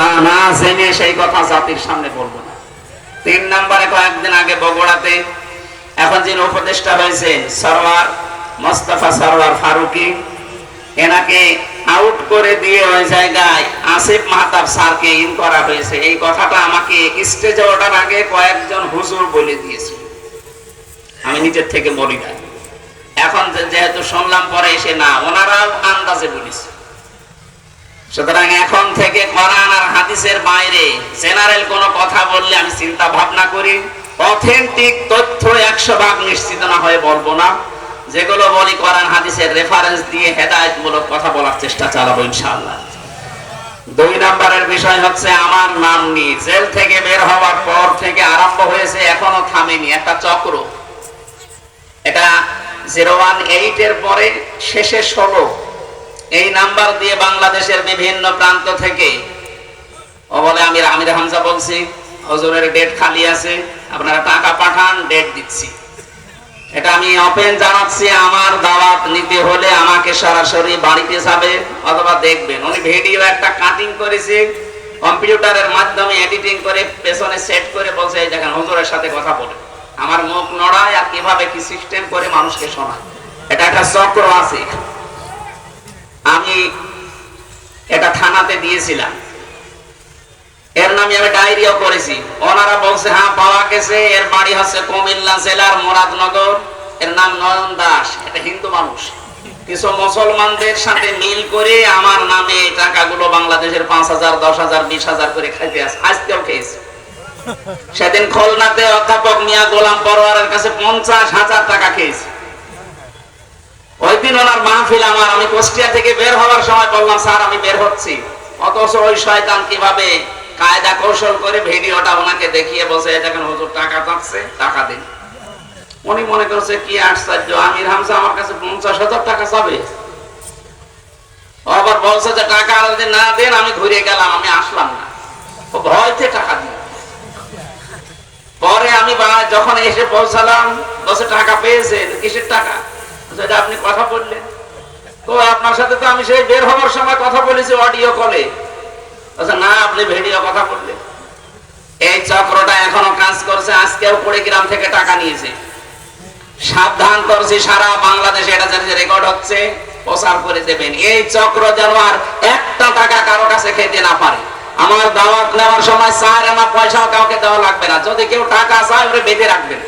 তা না জেনে সেই কথা জাতির সামনে বলব না। তিন নম্বরে কয়েকদিন আগে বগুড়াতে এখন যিনি উপদেষ্টা হয়েছে সরওয়ার, মোস্তফা সরওয়ার ফারুকি, এনাকে আউট করে দিয়ে ওই জায়গায় আসিফ মাহতাব স্যারকে ইন করা হয়েছে। এই কথাটা আমাকে স্টেজে ওঠার আগে কয়েকজন হুজুর বলে দিয়েছে। আমি নিজের থেকে বলি না এখন যেহেতু শুনলাম পরে এসে না, ওনারাও আন্দাজে বলেছে। সুতরাং এখন থেকে কোরআন আর হাদিসের বাইরে জেনারেল কোনো কথা বললে আমি চিন্তা ভাবনা করি। অথেন্টিক তথ্য একশো ভাগ নিশ্চিত না হয়ে বলব না। যেগুলো বলি কোরআন, হাদিসের রেফারেন্স দিয়ে হেদায়তমূলক কথা বলার চেষ্টা চালাবো ইনশাআল্লাহ। দুই নম্বরের বিষয় হচ্ছে আমার নাম নিয়ে। জেল থেকে বের হওয়ার পর থেকে আরম্ভ হয়েছে, এখনও থামেনি। একটা চক্র। এটা জিরো ওয়ান এইট এর পরে শেষে ষোলো। এই নাম্বার দিয়ে বাংলাদেশের বিভিন্ন প্রান্ত থেকে, ও বলে আমি আমির হামজা বলছি, হজুরের ডেট খালি আছে, আপনারা টাকা পাঠান, ডেট দিচ্ছি। এটা আমি ওপেন জানাচ্ছি, আমার দাওয়াত নিতে হলে আমাকে সরাসরি বাড়িতে যাবে অথবা দেখবেন। উনি ভিডিও একটা কাটিং করেছে, কম্পিউটারের মাধ্যমে এডিটিং করে পেছনে সেট করে বলছে, এই দেখেন, হুজুরের সাথে কথা বলে। আমার মুখ নড়ায় আর কীভাবে কি সিস্টেম করে মানুষকে শোনায়। এটা একটা চক্র আছে। এটা থানাতে দিয়েছিলাম। এর নামে আমি করেছি। ওনারা বলছে হ্যাঁ পাওয়া গেছে। এর বাড়ি হচ্ছে কুমিল্লা জেলার মুরাদনগর। এর নাম নয়ন দাস। এটা হিন্দু মানুষ। কিছু মুসলমানদের সাথে মিল করে আমার নামে এই টাকাগুলো বাংলাদেশের পাঁচ হাজার, দশ হাজার, বিশ হাজার করে খাইতে আছে। আজকেও খেয়েছে। সেদিন খুলনাতে অধ্যাপক মিয়া গোলাম পরোয়ারের কাছে পঞ্চাশ হাজার টাকা খেয়েছে। ওই দিন ওনার মাহফিল আমার, আমি কুষ্টিয়া থেকে বের হওয়ার সময় বললাম, স্যার, আমি বের হচ্ছি। অথচ ওই শয়তান কীভাবে কায়দা কৌশল করে ভিডিওটা ওনাকে দেখিয়ে বসে "এই দেখেন, হুজুর, টাকা চাচ্ছে টাকা দিন। উনি মনে করছে, কি আশ্চর্য, আমির হামসা আমার কাছে পঞ্চাশ হাজার টাকা চাবে? আবার বলছে যে, টাকা যদি না দেন, আমি ঘুরে গেলাম, আমি আসলাম না। ও ভয়তে টাকা দিন পরে আমি যখন এসে পৌঁছালাম বসে টাকা পেয়েছেন, কিসের টাকা? "এটা আপনি কথা বললেন, তো আপনার সাথে তো আমি সেই বের হওয়ার সময় কথা বলেছি অডিও কলে বলছে না, আপনি ভিডিও কথা বললেন। এই চক্রটা এখনও কাজ করছে, আজকেও কুড়িগ্রাম থেকে টাকা নিয়েছে। সাবধান করছি, সারা বাংলাদেশে এটা যেন রেকর্ড হচ্ছে, প্রচার করে দেবেন। এই চক্র যেন আর একটা টাকা কারও কাছে খেতে না পারে। আমার দাওয়াত নেওয়ার সময় চার আমার পয়সাও কাউকে দেওয়া লাগবে না। যদি কেউ টাকা চায়, ওরে বেঁধে রাখবেন।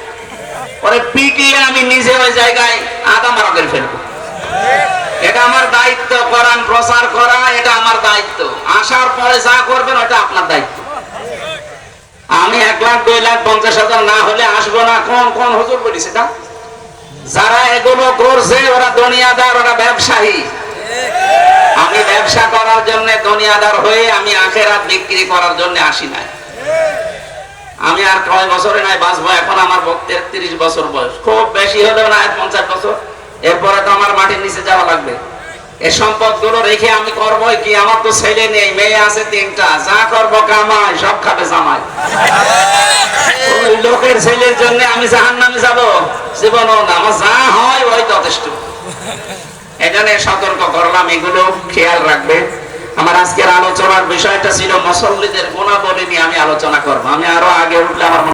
ওরে পিটিয়ে আমি নিজে ওই জায়গায় আদা মারা করে ফেলব এটা আমার দায়িত্ব কোরআন প্রচার করা এটা আমার দায়িত্ব আসার পরে যা করবেন ওটা আপনার দায়িত্ব। আমি এক লাখ, দুই লাখ, পঞ্চাশ হাজার না হলে আসব না। কোন কোন হুজুর বলিস এটা যারা এগুলো করছে, ওরা দুনিয়াদার, ওরা ব্যবসায়ী। আমি ব্যবসা করার জন্য দুনিয়াদার হয়ে আমি আখেরাত বিক্রি করার জন্য আসি নাই। আমি আর কয় বছরে নাই বাঁচবো? এখন আমার তেত্রিশ বছর বয়স। খুব বেশি হলেও না পঞ্চাশ বছর। এরপরে তো আমার মাটির নিচে যাওয়া লাগবে। রেখে আমি করব কি? আমার তো ছেলে নেই, মেয়ে আছে তিনটা। যা করব সব খাবে ওই লোকের ছেলের জন্য আমি জাহান নামে যাব আমার যা হয় ওই যথেষ্ট। এখানে সতর্ক করলাম, এগুলো খেয়াল রাখবে। আমার আজকের আলোচনার বিষয়টা ছিল মুসল্লিদের গুণাবলী নিয়ে আমি আলোচনা করব। আমি আরও আগে উঠলে আমার